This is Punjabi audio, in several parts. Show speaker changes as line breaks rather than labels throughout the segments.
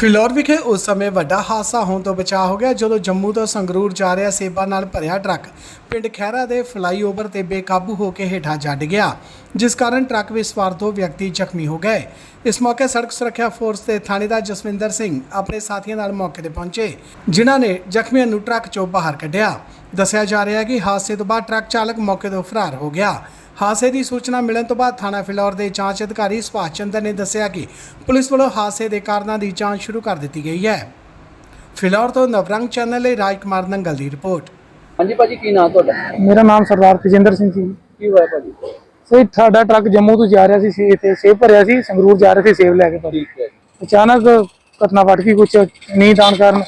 ਫਿਲੌਰ ਵਿਖੇ ਉਸ ਸਮੇਂ ਵੱਡਾ ਹਾਦਸਾ ਹੋਣ ਤੋਂ ਬਚਾ ਹੋ ਗਿਆ ਜਦੋਂ ਜੰਮੂ ਤੋਂ ਸੰਗਰੂਰ ਜਾ ਰਿਹਾ ਸੇਬਾਂ ਨਾਲ ਭਰਿਆ ਟਰੱਕ ਪਿੰਡ ਖਹਿਰਾ ਦੇ ਫਲਾਈਓਵਰ ਤੇ ਬੇਕਾਬੂ ਹੋ ਕੇ ਹੇਠਾਂ ਜੱਡ ਗਿਆ, ਜਿਸ ਕਾਰਨ ਟਰੱਕ ਵਿੱਚ ਸਵਾਰ ਦੋ ਵਿਅਕਤੀ ਜ਼ਖਮੀ ਹੋ ਗਏ। ਇਸ ਮੌਕੇ ਸੜਕ ਸੁਰੱਖਿਆ ਫੋਰਸ ਦੇ ਥਾਣੇਦਾਰ ਜਸਵਿੰਦਰ ਸਿੰਘ ਆਪਣੇ ਸਾਥੀਆਂ ਨਾਲ ਮੌਕੇ ਤੇ ਪਹੁੰਚੇ, ਜਿਨ੍ਹਾਂ ਨੇ ਜ਼ਖਮੀਆਂ ਨੂੰ ਟਰੱਕ ਚੋਂ ਬਾਹਰ ਕੱਢਿਆ। ਦੱਸਿਆ ਜਾ ਰਿਹਾ ਹੈ ਕਿ ਹਾਦਸੇ ਤੋਂ ਬਾਅਦ ਟਰੱਕ ਚਾਲਕ ਮੌਕੇ ਤੋਂ ਫਰਾਰ ਹੋ ਗਿਆ। ਹਾਦਸੇ ਦੀ ਸੂਚਨਾ ਮਿਲਣ ਤੋਂ ਬਾਅਦ ਥਾਣਾ ਫਿਲੌਰ ਦੇ ਜਾਂਚ ਅਧਿਕਾਰੀ ਸੁਭਾਸ਼ ਚੰਦਰ ਨੇ ਦੱਸਿਆ ਕਿ ਪੁਲਿਸ ਵੱਲੋਂ ਹਾਦਸੇ ਦੇ ਕਾਰਨਾਂ ਦੀ ਜਾਂਚ ਸ਼ੁਰੂ ਕਰ ਦਿੱਤੀ ਗਈ ਹੈ। ਫਿਲੌਰ ਤੋਂ ਨਵਰੰਗ ਚੈਨਲ ਲਈ ਰਾਜਕੁਮਾਰ ਨੰਗਲ ਦੀ ਰਿਪੋਰਟ।
ਹਾਂਜੀ ਭਾਜੀ ਕੀ ਨਾਮ ਤੁਹਾਡਾ?
ਮੇਰਾ ਨਾਮ ਸਰਦਾਰ ਤੇਜਿੰਦਰ ਸਿੰਘ ਸੀ
ਕੀ ਹੋਇਆ ਭਾਜੀ?
ਸੋ ਸਾਡਾ ਟਰੱਕ ਜੰਮੂ ਤੋਂ ਜਾ ਰਿਹਾ ਸੀ ਸੇਬ ਤੇ ਸੇਬ ਭਰਿਆ ਸੀ ਸੰਗਰੂਰ ਜਾ ਰਹੇ ਸੀ ਸੇਬ ਲੈ ਕੇ ਭਾਜੀ।
ਠੀਕ ਹੈ ਜੀ।
ਅਚਾਨਕ ਘਟਨਾ ਵੱਟ ਗਈ ਕੁਛ ਨੀਂਦ ਆਉਣ ਕਾਰਨ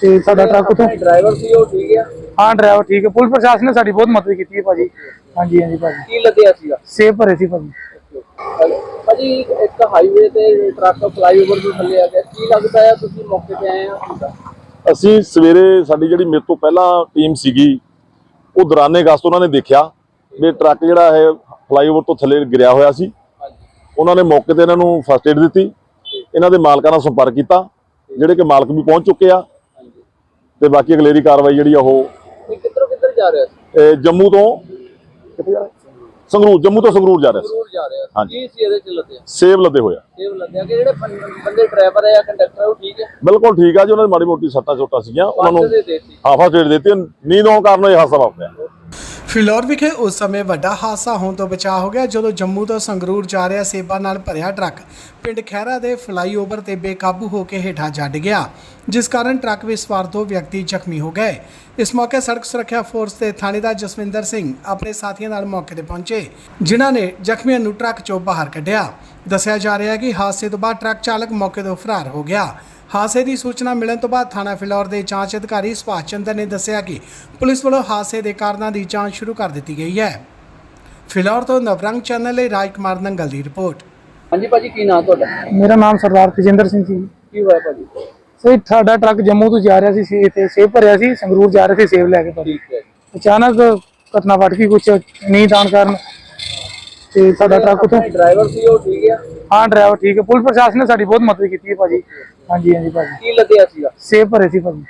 ਤੇ ਸਾਡਾ ਟਰੱਕ ਉਤੋਂ
ਡਰਾਈਵਰ ਸੀ ਉਹ ਠੀਕ ਹੈ?
ਹਾਂ ਡਰਾਈਵਰ ਠੀਕ ਹੈ। ਪੁਲਿਸ ਪ੍ਰਸ਼ਾਸਨ ਨੇ ਸਾਡੀ ਬਹੁਤ ਮਦਦ ਕੀਤੀ ਹੈ ਭਾਜੀ। ਹਾਂਜੀ ਹਾਂਜੀ ਭਾਜੀ।
ਕੀ ਲੱਦਿਆ ਸੀਗਾ?
ਸੇਬ ਭਰੇ ਸੀ ਭਾਜੀ।
ਭਾਜੀ ਇੱਕ ਹਾਈਵੇ ਤੇ ਟਰੱਕ ਫਲਾਈਓਵਰ ਤੋਂ ਥੱਲੇ ਆ ਗਿਆ। ਕੀ ਲੱਗਦਾ ਹੈ ਤੁਸੀਂ ਮੌਕੇ ਤੇ ਆਏ ਹੋ?
ਅਸੀਂ ਸਵੇਰੇ ਸਾਡੀ ਜਿਹੜੀ ਮੇਰੇ ਤੋਂ ਪਹਿਲਾਂ ਟੀਮ ਸੀਗੀ ਉਹ ਦੌਰਾਨੇ ਗਸਤ ਉਹਨਾਂ ਨੇ ਦੇਖਿਆ ਵੀ ਟਰੱਕ ਜਿਹੜਾ ਹੈ ਫਲਾਈਓਵਰ ਤੋਂ ਥੱਲੇ ਗਿਰਿਆ ਹੋਇਆ ਸੀ। ਉਹਨਾਂ ਨੇ ਮੌਕੇ ਤੇ ਇਹਨਾਂ ਨੂੰ ਫਸਟ ਏਡ ਦਿੱਤੀ। ਇਹਨਾਂ ਦੇ ਮਾਲਕਾਂ ਨਾਲ ਸੰਪਰਕ ਕੀਤਾ ਜਿਹੜੇ ਕਿ ਮਾਲਕ ਵੀ ਪਹੁੰਚ ਚੁੱਕੇ ਆ। ਤੇ ਬਾਕੀ ਅਗਲੇਰੀ ਕਾਰਵਾਈ ਜਿਹੜੀ ਆ ਉਹ
ਜਾ ਰਿਹਾ ਸੀ?
ਇਹ ਜੰਮੂ ਤੋਂ ਕਿੱਥੇ ਜਾ ਰਿਹਾ? ਸੰਗਰੂਰ ਜੰਮੂ ਤੋਂ ਸੰਗਰੂਰ ਜਾ ਰਿਹਾ ਸੀ।
ਜ਼ਰੂਰ ਜਾ ਰਿਹਾ ਸੀ।
ਹਾਂਜੀ।
ਕੀ ਸੀ ਇਹਦੇ ਚ ਲੱਦਿਆ
ਸੇਬ ਲੱਦੇ ਹੋਇਆ
ਸੇਵ ਲੱਦਿਆ ਕਿ ਜਿਹੜੇ ਬੰ- ਬੰਦੇ ਡਰਾਈਵਰ ਹੈ ਜਾਂ ਕੰਡਕਟਰ ਹੈ ਉਹ ਠੀਕ ਹੈ
ਬਿਲਕੁਲ ਠੀਕ ਆ ਜੀ ਉਹਨਾਂ ਦੀ ਮਾੜੀ ਮੋਟੀ ਸੱਟਾਂ ਚੋਟਾਂ ਸੀਗੀਆਂ ਉਹਨਾਂ ਨੂੰ
ਫਸਟ ਦੇ ਦੇਤੀ।
ਹਾਂ ਫਸਟ ਏਡ ਦਿੱਤੀ। ਨੀਂਦ ਆਉਣ ਕਾਰਨ ਇਹ ਹਾਦਸਾ ਵਾਪਰਿਆ।
ਫਿਲੌਰ ਵਿਖੇ ਉਸ ਸਮੇਂ ਵੱਡਾ ਹਾਦਸਾ ਹੋਣ ਤੋਂ ਬਚਾ ਹੋ ਗਿਆ ਜਦੋਂ ਜੰਮੂ ਤੋਂ ਸੰਗਰੂਰ ਜਾ ਰਿਹਾ ਸੇਬਾਂ ਨਾਲ ਭਰਿਆ ਟਰੱਕ ਪਿੰਡ ਖਹਿਰਾ ਦੇ ਫਲਾਈਓਵਰ ਤੇ ਬੇਕਾਬੂ ਹੋ ਕੇ ਹੇਠਾਂ ਜੱਡ ਗਿਆ, ਜਿਸ ਕਾਰਨ ਟਰੱਕ ਵਿੱਚ ਸਵਾਰ ਦੋ ਵਿਅਕਤੀ ਜ਼ਖਮੀ ਹੋ ਗਏ। ਇਸ ਮੌਕੇ ਸੜਕ ਸੁਰੱਖਿਆ ਫੋਰਸ ਦੇ ਥਾਣੇਦਾਰ ਜਸਵਿੰਦਰ ਸਿੰਘ ਆਪਣੇ ਸਾਥੀਆਂ ਨਾਲ ਮੌਕੇ ਤੇ ਪਹੁੰਚੇ, ਜਿਨ੍ਹਾਂ ਨੇ ਜ਼ਖਮੀਆਂ ਨੂੰ ਟਰੱਕ ਚੋਂ ਬਾਹਰ ਕੱਢਿਆ। ਦੱਸਿਆ ਜਾ ਰਿਹਾ ਹੈ ਕਿ ਹਾਦਸੇ ਤੋਂ ਬਾਅਦ ਟਰੱਕ ਚਾਲਕ ਮੌਕੇ ਤੋਂ ਫਰਾਰ ਹੋ ਗਿਆ। ਹਾਦਸੇ ਦੀ ਸੂਚਨਾ ਮਿਲਣ ਤੋਂ ਬਾਅਦ ਥਾਣਾ ਫਿਲੌਰ ਦੇ ਜਾਂਚ ਅਧਿਕਾਰੀ ਸੁਭਾਸ਼ ਚੰਦਰ ਨੇ ਦੱਸਿਆ ਕਿ ਪੁਲਿਸ ਵੱਲੋਂ ਹਾਦਸੇ ਦੇ ਕਾਰਨਾਂ ਦੀ ਜਾਂਚ ਸ਼ੁਰੂ ਕਰ ਦਿੱਤੀ ਗਈ ਹੈ। ਫਿਲੌਰ ਤੋਂ ਨਵਰੰਗ ਚੈਨਲ ਲਈ ਰਾਜਕੁਮਾਰ ਨੰਗਲ ਦੀ ਰਿਪੋਰਟ।
ਹਾਂਜੀ ਭਾਜੀ ਕੀ ਨਾਮ ਤੁਹਾਡਾ?
ਮੇਰਾ ਨਾਮ ਸਰਦਾਰ ਤੇਜਿੰਦਰ ਸਿੰਘ ਸੀ
ਕੀ ਹੋਇਆ ਭਾਜੀ?
ਸੋ ਸਾਡਾ ਟਰੱਕ ਜੰਮੂ ਤੋਂ ਜਾ ਰਿਹਾ ਸੀ ਸੇਬ ਤੇ ਸੇਬ ਭਰਿਆ ਸੀ ਸੰਗਰੂਰ ਜਾ ਰਹੇ ਸੀ ਸੇਬ ਲੈ ਕੇ ਭਾਜੀ। ਅਚਾਨਕ ਘਟਨਾ ਵੱਟ ਗਈ ਕੁਛ ਨੀਂਦ ਆਉਣ ਕਾਰਨ ਤੇ ਸਾਡਾ ਟਰੱਕ ਉਤੋਂ
ਡਰਾਈਵਰ ਸੀ ਉਹ ਠੀਕ ਹੈ
ਹਾਂ ਡਰਾਈਵਰ ਠੀਕ ਹੈ ਪੁਲਿਸ ਪ੍ਰਸ਼ਾਸਨ ਨੇ ਸਾਡੀ ਬਹੁਤ ਮਦਦ ਕੀਤੀ ਹੈ ਭਾਜੀ। ਹਾਂਜੀ ਹਾਂਜੀ ਭਾਜੀ।
ਕੀ ਲੱਦਿਆ ਸੀਗਾ?
ਸੇਬ ਭਰੇ ਸੀ ਭਾਜੀ।